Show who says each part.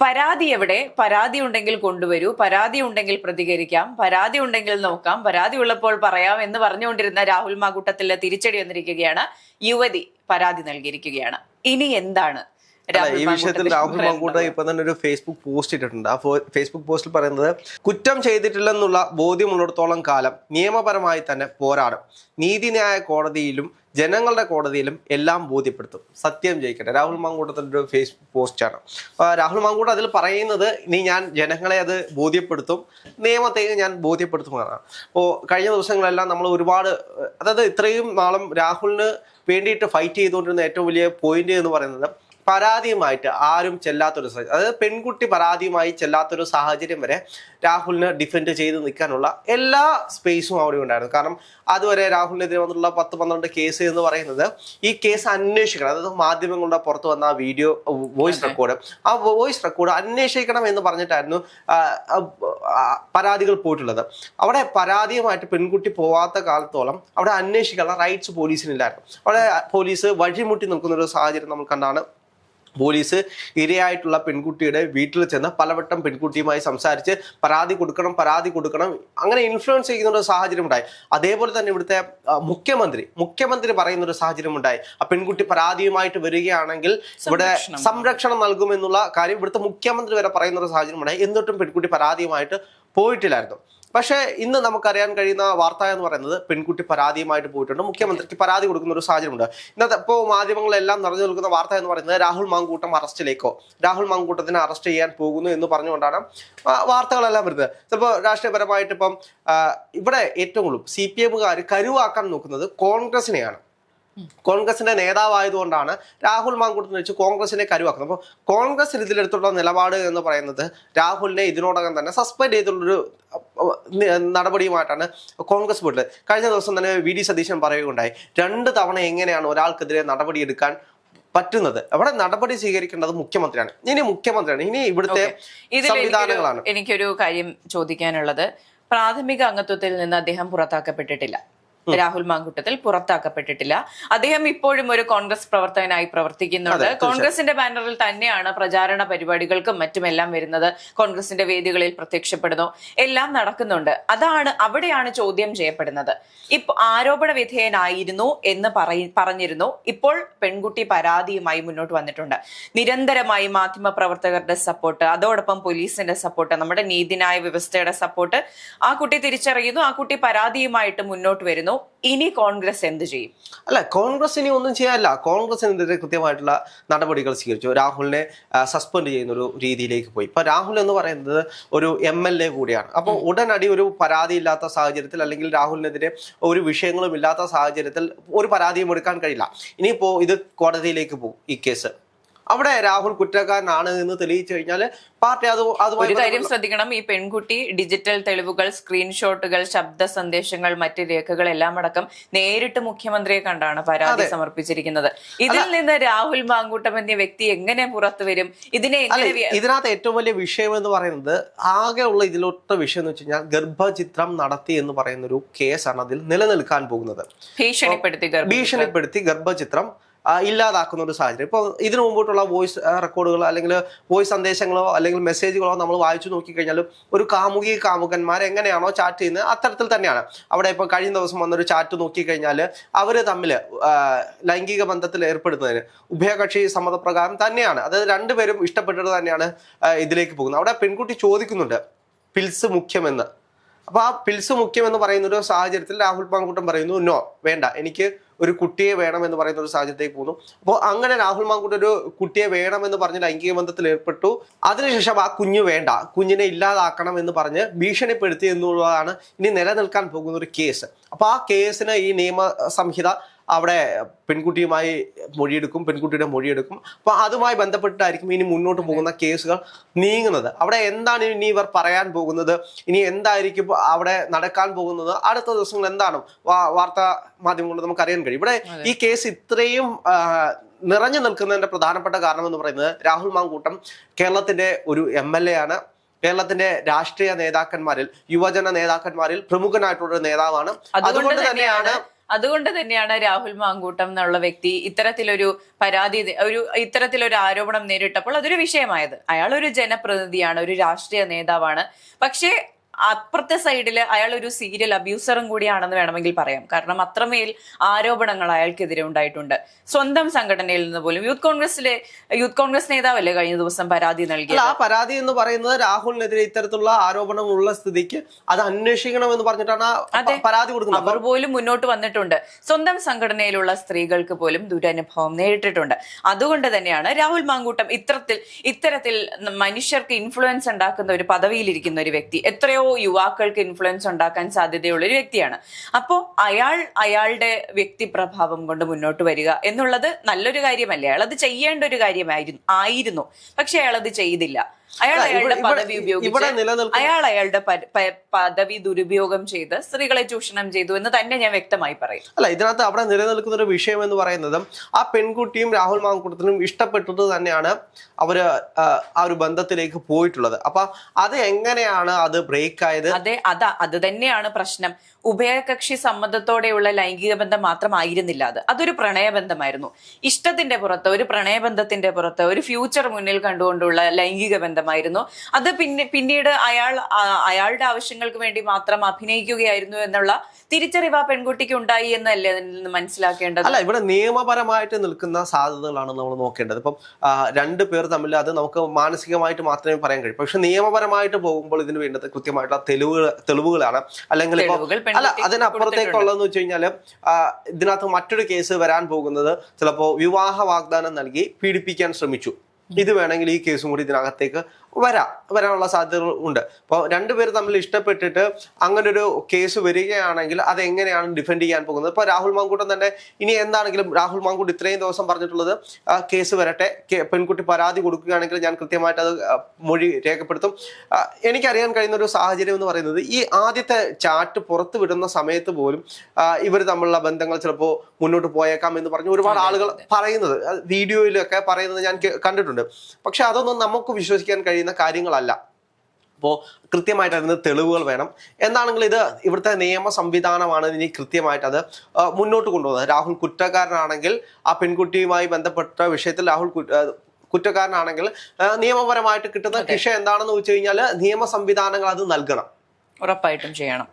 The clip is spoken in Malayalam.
Speaker 1: പരാതി എവിടെ? പരാതി ഉണ്ടെങ്കിൽ കൊണ്ടുവരൂ. പരാതി ഉണ്ടെങ്കിൽ പ്രതികരിക്കാം. പരാതി ഉണ്ടെങ്കിൽ നോക്കാം. പരാതി ഉള്ളപ്പോൾ പറയാം എന്ന് പറഞ്ഞുകൊണ്ടിരുന്ന രാഹുൽ മാകൂട്ടത്തിൽ തിരിച്ചടി വന്നിരിക്കുകയാണ്. യുവതി പരാതി നൽകിയിരിക്കുകയാണ്. ഇനി എന്താണ്?
Speaker 2: ഈ വിഷയത്തിൽ രാഹുൽ? മാങ്കൂട്ട ഇപ്പൊ തന്നെ ഒരു ഫേസ്ബുക്ക് പോസ്റ്റ് ഇട്ടിട്ടുണ്ട്. ആ ഫേസ്ബുക്ക് പോസ്റ്റിൽ പറയുന്നത് കുറ്റം ചെയ്തിട്ടില്ലെന്നുള്ള ബോധ്യമുള്ളിടത്തോളം കാലം നിയമപരമായി തന്നെ പോരാടും. നീതിന്യായ കോടതിയിലും ജനങ്ങളുടെ കോടതിയിലും എല്ലാം ബോധ്യപ്പെടുത്തും. സത്യം ജയിക്കട്ടെ. രാഹുൽ മാങ്കൂട്ടത്തിന്റെ ഒരു ഫേസ്ബുക്ക് പോസ്റ്റാണ് രാഹുൽ മാങ്കൂട്ട അതിൽ പറയുന്നത് ഇനി ഞാൻ ജനങ്ങളെ അത് ബോധ്യപ്പെടുത്തും. നിയമത്തെ ഞാൻ ബോധ്യപ്പെടുത്തുമെന്നാണ് അപ്പോൾ കഴിഞ്ഞ ദിവസങ്ങളെല്ലാം നമ്മൾ ഒരുപാട് അതായത് ഇത്രയും നാളും രാഹുലിന് വേണ്ടിയിട്ട് ഫൈറ്റ് ചെയ്തുകൊണ്ടിരുന്ന ഏറ്റവും വലിയ പോയിന്റ് എന്ന് പറയുന്നത് പരാതിയുമായിട്ട് ആരും ചെല്ലാത്തൊരു സാഹചര്യം അതായത് പെൺകുട്ടി പരാതിയുമായി ചെല്ലാത്തൊരു സാഹചര്യം വരെ രാഹുലിനെ ഡിഫെൻഡ് ചെയ്ത് നിൽക്കാനുള്ള എല്ലാ സ്പേസും അവിടെ ഉണ്ടായിരുന്നു. കാരണം അതുവരെ രാഹുലിനെതിരെ വന്നിട്ടുള്ള പത്ത് പന്ത്രണ്ട് കേസ് എന്ന് പറയുന്നത് ഈ കേസ് അന്വേഷിക്കണം. അതായത് മാധ്യമങ്ങളുടെ പുറത്ത് വന്ന ആ വീഡിയോ വോയിസ് റെക്കോർഡ് ആ വോയിസ് റെക്കോർഡ് അന്വേഷിക്കണം എന്ന് പറഞ്ഞിട്ടായിരുന്നു പരാതികൾ പോയിട്ടുള്ളത്. അവിടെ പരാതിയുമായിട്ട് പെൺകുട്ടി പോവാത്ത കാലത്തോളം അവിടെ അന്വേഷിക്കാനുള്ള റൈറ്റ്സ് പോലീസിനില്ലായിരുന്നു. അവിടെ പോലീസ് വഴിമുട്ടി നിൽക്കുന്ന ഒരു സാഹചര്യം നമ്മൾ കണ്ടാണ്. പോലീസ് ഇരയായിട്ടുള്ള പെൺകുട്ടിയുടെ വീട്ടിൽ ചെന്ന് പലവട്ടം പെൺകുട്ടിയുമായി സംസാരിച്ച് പരാതി കൊടുക്കണം പരാതി കൊടുക്കണം അങ്ങനെ ഇൻഫ്ലുവൻസ് ചെയ്യുന്ന ഒരു സാഹചര്യം ഉണ്ടായി. അതേപോലെ തന്നെ ഇവിടുത്തെ മുഖ്യമന്ത്രി മുഖ്യമന്ത്രി പറയുന്ന ഒരു സാഹചര്യം ഉണ്ടായി. ആ പെൺകുട്ടി പരാതിയുമായിട്ട് വരികയാണെങ്കിൽ ഇവിടെ
Speaker 1: സംരക്ഷണം.
Speaker 2: നൽകുമെന്നുള്ള കാര്യം ഇവിടുത്തെ മുഖ്യമന്ത്രി വരെ പറയുന്ന ഒരു സാഹചര്യം ഉണ്ടായി. എന്നിട്ടും പെൺകുട്ടി പരാതിയുമായിട്ട് പോയിട്ടില്ലായിരുന്നു. പക്ഷേ ഇന്ന് നമുക്കറിയാൻ കഴിയുന്ന വാർത്ത എന്ന് പറയുന്നത് പെൺകുട്ടി പരാതിയുമായിട്ട് പോയിട്ടുണ്ട്. മുഖ്യമന്ത്രിക്ക് പരാതി കൊടുക്കുന്ന ഒരു സാഹചര്യമുണ്ട്. ഇന്നത്തെ ഇപ്പോൾ മാധ്യമങ്ങളെല്ലാം നിറഞ്ഞു നിൽക്കുന്ന വാർത്ത എന്ന് പറയുന്നത് രാഹുൽ മാങ്കൂട്ടം അറസ്റ്റിലേക്കോ രാഹുൽ മാങ്കൂട്ടത്തിനെ അറസ്റ്റ് ചെയ്യാൻ പോകുന്നു എന്ന് പറഞ്ഞുകൊണ്ടാണ് വാർത്തകളെല്ലാം വരുന്നത്. ചിലപ്പോൾ രാഷ്ട്രീയപരമായിട്ട് ഇപ്പം ഇവിടെ ഏറ്റവും കൂടുതൽ സി പി എമ്മുകാർ കരുവാക്കാൻ നോക്കുന്നത് കോൺഗ്രസിനെയാണ്. കോൺഗ്രസിന്റെ നേതാവായതുകൊണ്ടാണ് രാഹുൽ മാങ്കൂട്ടത്തിന് വെച്ച് കോൺഗ്രസിനെ കരുവാക്കുന്നത്. അപ്പോൾ കോൺഗ്രസ് ഇതിലെടുത്തുള്ള നിലപാട് എന്ന് പറയുന്നത് രാഹുലിനെ ഇതിനോടകം തന്നെ സസ്പെൻഡ് ചെയ്തുള്ളൊരു നി- നടപടിയുമായിട്ടാണ് കോൺഗ്രസ് പോയിട്ട് കഴിഞ്ഞ ദിവസം തന്നെ വി ഡി സതീശൻ പറയുകയുണ്ടായി രണ്ട് തവണ എങ്ങനെയാണ് ഒരാൾക്കെതിരെ നടപടിയെടുക്കാൻ പറ്റുന്നത്? അവിടെ നടപടി സ്വീകരിക്കേണ്ടത് മുഖ്യമന്ത്രിയാണ്. ഇനി മുഖ്യമന്ത്രിയാണ്. ഇനി ഇവിടുത്തെ സംവിധാനങ്ങളാണ്.
Speaker 1: എനിക്കൊരു കാര്യം ചോദിക്കാനുള്ളത്. പ്രാഥമിക അംഗത്വത്തിൽ നിന്ന് അദ്ദേഹം പുറത്താക്കപ്പെട്ടിട്ടില്ല. രാഹുൽ മാങ്കുട്ടത്തിൽ പുറത്താക്കപ്പെട്ടിട്ടില്ല. അദ്ദേഹം ഇപ്പോഴും ഒരു കോൺഗ്രസ് പ്രവർത്തകനായി പ്രവർത്തിക്കുന്നുണ്ട്. കോൺഗ്രസിന്റെ ബാനറിൽ തന്നെയാണ് പ്രചാരണ പരിപാടികൾക്കും മറ്റുമെല്ലാം വരുന്നത്. കോൺഗ്രസിന്റെ വേദികളിൽ പ്രത്യക്ഷപ്പെടുന്നു. എല്ലാം നടക്കുന്നുണ്ട്. അതാണ് അവിടെയാണ് ചോദ്യം ചെയ്യപ്പെടുന്നത്. ഇപ്പൊ ആരോപണ വിധേയനായിരുന്നു എന്ന് പറഞ്ഞിരുന്നു. ഇപ്പോൾ പെൺകുട്ടി പരാതിയുമായി മുന്നോട്ട് വന്നിട്ടുണ്ട്. നിരന്തരമായി മാധ്യമ പ്രവർത്തകരുടെ സപ്പോർട്ട് അതോടൊപ്പം പോലീസിന്റെ സപ്പോർട്ട് നമ്മുടെ നീതിന്യായ വ്യവസ്ഥയുടെ സപ്പോർട്ട് ആ കുട്ടി തിരിച്ചറിയുന്നു. ആ കുട്ടി പരാതിയുമായിട്ട് മുന്നോട്ട് വരുന്നു. ഇനി കോൺഗ്രസ് എന്ത് ചെയ്യും?
Speaker 2: അല്ല കോൺഗ്രസ് ഇനി ഒന്നും ചെയ്യാനില്ല കോൺഗ്രസിനെതിരെ കൃത്യമായിട്ടുള്ള നടപടികൾ സ്വീകരിച്ചു. രാഹുലിനെ സസ്പെൻഡ് ചെയ്യുന്ന ഒരു രീതിയിലേക്ക് പോയി. ഇപ്പൊ രാഹുൽ എന്ന് പറയുന്നത് ഒരു എം എൽ എ കൂടിയാണ്. അപ്പോൾ ഉടനടി ഒരു പരാതി ഇല്ലാത്ത സാഹചര്യത്തിൽ അല്ലെങ്കിൽ രാഹുലിനെതിരെ ഒരു വിഷയങ്ങളും ഇല്ലാത്ത സാഹചര്യത്തിൽ ഒരു പരാതിയും എടുക്കാൻ കഴിയില്ല. ഇനിയിപ്പോ ഇത് കോടതിയിലേക്ക് പോകും ഈ കേസ്. അവിടെ രാഹുൽ കുറ്റക്കാരനാണ് എന്ന് തെളിയിച്ചു കഴിഞ്ഞാൽ പാർട്ടി അത് അതുമായി
Speaker 1: ഒരു കാര്യം ശ്രദ്ധിക്കണം ഈ പെൺകുട്ടി ഡിജിറ്റൽ തെളിവുകൾ സ്ക്രീൻഷോട്ടുകൾ ശബ്ദ സന്ദേശങ്ങൾ മറ്റ് രേഖകൾ എല്ലാം അടക്കം നേരിട്ട് മുഖ്യമന്ത്രിയെ കണ്ടാണ് പരാതി സമർപ്പിച്ചിരിക്കുന്നത്. ഇതിൽ നിന്ന് രാഹുൽ മാങ്കൂട്ടം എന്ന വ്യക്തി എങ്ങനെ പുറത്തു വരും? ഇതിനെ
Speaker 2: ഇതിനകത്ത് ഏറ്റവും വലിയ വിഷയം എന്ന് പറയുന്നത് ആകെ ഉള്ള ഇതിലൊട്ട വിഷയം എന്ന് വെച്ച് കഴിഞ്ഞാൽ ഗർഭചിത്രം നടത്തി എന്ന് പറയുന്ന ഒരു കേസാണ് അതിൽ നിലനിൽക്കാൻ പോകുന്നത്.
Speaker 1: ഭീഷണിപ്പെടുത്തി
Speaker 2: ഭീഷണിപ്പെടുത്തി ഗർഭചിത്രം. ഇല്ലാതാക്കുന്ന ഒരു സാഹചര്യം. ഇപ്പോൾ ഇതിനു മുമ്പോട്ടുള്ള വോയിസ് റെക്കോർഡുകൾ അല്ലെങ്കിൽ വോയിസ് സന്ദേശങ്ങളോ അല്ലെങ്കിൽ മെസ്സേജുകളോ നമ്മൾ വായിച്ചു നോക്കിക്കഴിഞ്ഞാൽ ഒരു കാമുകി കാമുകന്മാർ എങ്ങനെയാണോ ചാറ്റ് ചെയ്യുന്നത് അത്തരത്തിൽ തന്നെയാണ്. അവിടെ ഇപ്പോൾ കഴിഞ്ഞ ദിവസം വന്നൊരു ചാറ്റ് നോക്കിക്കഴിഞ്ഞാൽ അവർ തമ്മിൽ ലൈംഗിക ബന്ധത്തിൽ ഏർപ്പെടുന്നതിന് ഉഭയകക്ഷി സമ്മതപ്രകാരം തന്നെയാണ്. അതായത് രണ്ടുപേരും ഇഷ്ടപ്പെട്ടിട്ട് തന്നെയാണ് ഇതിലേക്ക് പോകുന്നത്. അവിടെ പെൺകുട്ടി ചോദിക്കുന്നുണ്ട് പിൽസ് മുഖ്യമെന്ന്? അപ്പോൾ ആ പിൽസ് മുഖ്യമെന്ന് പറയുന്ന ഒരു സാഹചര്യത്തിൽ രാഹുൽ പാങ്കുട്ടം പറയുന്നു നോ വേണ്ട. എനിക്ക് ഒരു കുട്ടിയെ വേണം എന്ന് പറയുന്ന ഒരു സാഹചര്യത്തേക്ക് പോകുന്നു. അപ്പോൾ അങ്ങനെ രാഹുൽ മാങ്കൂട്ട് ഒരു കുട്ടിയെ വേണം എന്ന് പറഞ്ഞ് ലൈംഗിക ബന്ധത്തിൽ ഏർപ്പെട്ടു. അതിനുശേഷം ആ കുഞ്ഞു വേണ്ട. കുഞ്ഞിനെ ഇല്ലാതാക്കണം എന്ന് പറഞ്ഞ് ഭീഷണിപ്പെടുത്തി എന്നുള്ളതാണ് ഇനി നിലനിൽക്കാൻ പോകുന്ന ഒരു കേസ് അപ്പൊ ആ കേസിന് ഈ നിയമ സംഹിത അവിടെ പെൺകുട്ടിയുമായി മൊഴിയെടുക്കും പെൺകുട്ടിയുടെ മൊഴിയെടുക്കും. അപ്പൊ അതുമായി ബന്ധപ്പെട്ടിട്ടായിരിക്കും ഇനി മുന്നോട്ട് പോകുന്ന കേസുകൾ നീങ്ങുന്നത്. അവിടെ എന്താണ് ഇനി ഇവർ പറയാൻ പോകുന്നത്? ഇനി എന്തായിരിക്കും അവിടെ നടക്കാൻ പോകുന്നത്? അടുത്ത ദിവസങ്ങൾ എന്താണ്? വാർത്താ മാധ്യമങ്ങൾ നമുക്ക് അറിയാൻ കഴിയും. ഇവിടെ ഈ കേസ് ഇത്രയും നിറഞ്ഞു നിൽക്കുന്നതിന്റെ പ്രധാനപ്പെട്ട കാരണം എന്ന് പറയുന്നത് രാഹുൽ മാങ്കൂട്ടം കേരളത്തിന്റെ ഒരു എം എൽ എ ആണ്. കേരളത്തിന്റെ രാഷ്ട്രീയ നേതാക്കന്മാരിൽ യുവജന നേതാക്കന്മാരിൽ പ്രമുഖനായിട്ടുള്ള നേതാവാണ്.
Speaker 1: അതുകൊണ്ട് തന്നെയാണ് അതുകൊണ്ട് തന്നെയാണ് രാഹുൽ മാങ്കൂട്ടം എന്നുള്ള വ്യക്തി ഇത്തരത്തിലൊരു പരാതി ഒരു ഇത്തരത്തിലൊരു ആരോപണം നേരിട്ടപ്പോൾ അതൊരു വിഷയമായത്. അയാൾ ഒരു ജനപ്രതിനിധിയാണ് ഒരു രാഷ്ട്രീയ നേതാവാണ്. പക്ഷേ അപ്പുറത്തെ സൈഡിൽ അയാൾ ഒരു സീരിയൽ അബ്യൂസറും കൂടിയാണെന്ന് വേണമെങ്കിൽ പറയാം. കാരണം അത്രമേൽ ആരോപണങ്ങൾ അയാൾക്കെതിരെ ഉണ്ടായിട്ടുണ്ട്. സ്വന്തം സംഘടനയിൽ നിന്ന് പോലും യൂത്ത് കോൺഗ്രസിലെ യൂത്ത് കോൺഗ്രസ് നേതാവല്ലേ കഴിഞ്ഞ ദിവസം പരാതി നൽകി
Speaker 2: ആ പരാതി എന്ന് പറയുന്നത് രാഹുലിനെതിരെ ഇത്തരത്തിലുള്ള ആരോപണമുള്ള സ്ഥിതിക്ക് അത് അന്വേഷിക്കണം എന്ന് പറഞ്ഞിട്ടാണ് പരാതി കൊടുക്കുന്നത്.
Speaker 1: അവർ പോലും മുന്നോട്ട് വന്നിട്ടുണ്ട്. സ്വന്തം സംഘടനയിലുള്ള സ്ത്രീകൾക്ക് പോലും ദുരനുഭവം നേരിട്ടിട്ടുണ്ട്. അതുകൊണ്ട് തന്നെയാണ് രാഹുൽ മാങ്കൂട്ടം ഇത്തരത്തിൽ ഇത്തരത്തിൽ മനുഷ്യർക്ക് ഇൻഫ്ലുവൻസ് ഉണ്ടാക്കുന്ന ഒരു പദവിയിലിരിക്കുന്ന ഒരു വ്യക്തി. എത്രയോ യുവാക്കൾക്ക് ഇൻഫ്ലുവൻസ് ഉണ്ടാക്കാൻ സാധ്യതയുള്ള ഒരു വ്യക്തിയാണ്. അപ്പോൾ അയാൾ അയാളുടെ വ്യക്തിപ്രഭാവം കൊണ്ട് മുന്നോട്ട് വരിക എന്നുള്ളത് നല്ലൊരു കാര്യമല്ലേ? അയാൾ അത് ചെയ്യേണ്ട ഒരു കാര്യമായിരുന്നു ആയിരുന്നു. പക്ഷെ അയാൾ അത് ചെയ്തില്ല. അയാൾ അയാളുടെ പദവി ഉപയോഗിച്ച് അയാൾ അയാളുടെ പദവി ദുരുപയോഗം ചെയ്ത് സ്ത്രീകളെ ചൂഷണം ചെയ്തു എന്ന് തന്നെ ഞാൻ വ്യക്തമായി പറയും.
Speaker 2: അല്ല ഇതിനകത്ത് അവിടെ നിലനിൽക്കുന്ന ഒരു വിഷയം എന്ന് പറയുന്നത് ആ പെൺകുട്ടിയും രാഹുൽ മാങ്കുടത്തിനും ഇഷ്ടപ്പെട്ടത് തന്നെയാണ് അവർ ആ, ഒരു ബന്ധത്തിലേക്ക് പോയിട്ടുള്ളത്. അപ്പൊ അത് എങ്ങനെയാണ് അത് ബ്രേക്ക് ആയത്?
Speaker 1: അതെ അതാ അത് തന്നെയാണ് പ്രശ്നം. ഉഭയകക്ഷി സമ്മതത്തോടെയുള്ള ലൈംഗിക ബന്ധം മാത്രമായിരുന്നില്ല അത്. അതൊരു പ്രണയബന്ധമായിരുന്നു ഇഷ്ടത്തിന്റെ പുറത്ത് ഒരു പ്രണയബന്ധത്തിന്റെ പുറത്ത് ഒരു ഫ്യൂച്ചർ മുന്നിൽ കണ്ടുകൊണ്ടുള്ള ലൈംഗിക ബന്ധമായിരുന്നു അത് പിന്നെ പിന്നീട് അയാൾ അയാളുടെ ആവശ്യങ്ങൾക്ക് വേണ്ടി മാത്രം അഭിനയിക്കുകയായിരുന്നു എന്നുള്ള തിരിച്ചറിവ് ആ പെൺകുട്ടിക്ക് ഉണ്ടായി എന്നല്ലേ അതിൽ നിന്ന് മനസ്സിലാക്കേണ്ടത്?
Speaker 2: അല്ല ഇവിടെ നിയമപരമായിട്ട് നിൽക്കുന്ന സാധ്യതകളാണ് നമ്മൾ നോക്കേണ്ടത്. ഇപ്പം രണ്ട് പേർ തമ്മിൽ അത് നമുക്ക് മാനസികമായിട്ട് മാത്രമേ പറയാൻ കഴിയൂ. പക്ഷെ നിയമപരമായിട്ട് പോകുമ്പോൾ ഇതിന് വേണ്ടത് കൃത്യമായിട്ടുള്ള തെളിവുകൾ തെളിവുകളാണ്. അല്ലെങ്കിൽ അല്ല അതിനപ്പുറത്തേക്കുള്ളതെന്ന് വെച്ച് കഴിഞ്ഞാൽ ഇതിനകത്ത് മറ്റൊരു കേസ് വരാൻ പോകുന്നത് ചിലപ്പോ വിവാഹ വാഗ്ദാനം നൽകി പീഡിപ്പിക്കാൻ ശ്രമിച്ചു. ഇത് വേണമെങ്കിൽ ഈ കേസും കൂടി ഇതിനകത്തേക്ക് വരാം വരാനുള്ള സാധ്യതകൾ ഉണ്ട്. അപ്പോൾ രണ്ടുപേർ തമ്മിൽ ഇഷ്ടപ്പെട്ടിട്ട് അങ്ങനെ ഒരു കേസ് വരികയാണെങ്കിൽ അത് എങ്ങനെയാണ് ഡിഫെൻഡ് ചെയ്യാൻ പോകുന്നത്? ഇപ്പോൾ രാഹുൽ മാങ്കൂട്ടൻ തന്നെ ഇനി എന്താണെങ്കിലും രാഹുൽ മാങ്കൂട്ട് ഇത്രയും ദിവസം പറഞ്ഞിട്ടുള്ളത് കേസ് വരട്ടെ പെൺകുട്ടി പരാതി കൊടുക്കുകയാണെങ്കിൽ ഞാൻ കൃത്യമായിട്ട് അത് മൊഴി രേഖപ്പെടുത്തും. എനിക്കറിയാൻ കഴിയുന്ന ഒരു സാഹചര്യം എന്ന് പറയുന്നത് ഈ ആദ്യത്തെ ചാറ്റ് പുറത്തു വിടുന്ന സമയത്ത് പോലും ഇവർ തമ്മിലുള്ള ബന്ധങ്ങൾ ചിലപ്പോൾ മുന്നോട്ട് പോയേക്കാം എന്ന് പറഞ്ഞ് ഒരുപാട് ആളുകൾ പറയുന്നത്. വീഡിയോയിലൊക്കെ പറയുന്നത് ഞാൻ കണ്ടിട്ടുണ്ട്. പക്ഷെ അതൊന്നും നമുക്ക് വിശ്വസിക്കാൻ കഴിയുന്ന കാര്യങ്ങളല്ല. അപ്പോൾ കൃത്യമായിട്ട് അതിന് തെളിവുകൾ വേണം. എന്താണെങ്കിൽ ഇത് ഇവിടുത്തെ നിയമ സംവിധാനമാണ് ഇനി കൃത്യമായിട്ട് അത് മുന്നോട്ട് കൊണ്ടുപോകുന്നത്. രാഹുൽ കുറ്റക്കാരനാണെങ്കിൽ ആ പെൺകുട്ടിയുമായി ബന്ധപ്പെട്ട വിഷയത്തിൽ രാഹുൽ കുറ്റക്കാരനാണെങ്കിൽ നിയമപരമായിട്ട് കിട്ടുന്ന ശിക്ഷ എന്താണെന്ന് വെച്ച് കഴിഞ്ഞാൽ നിയമ സംവിധാനങ്ങൾ അത് നൽകണം.
Speaker 1: ഉറപ്പായിട്ടും ചെയ്യണം.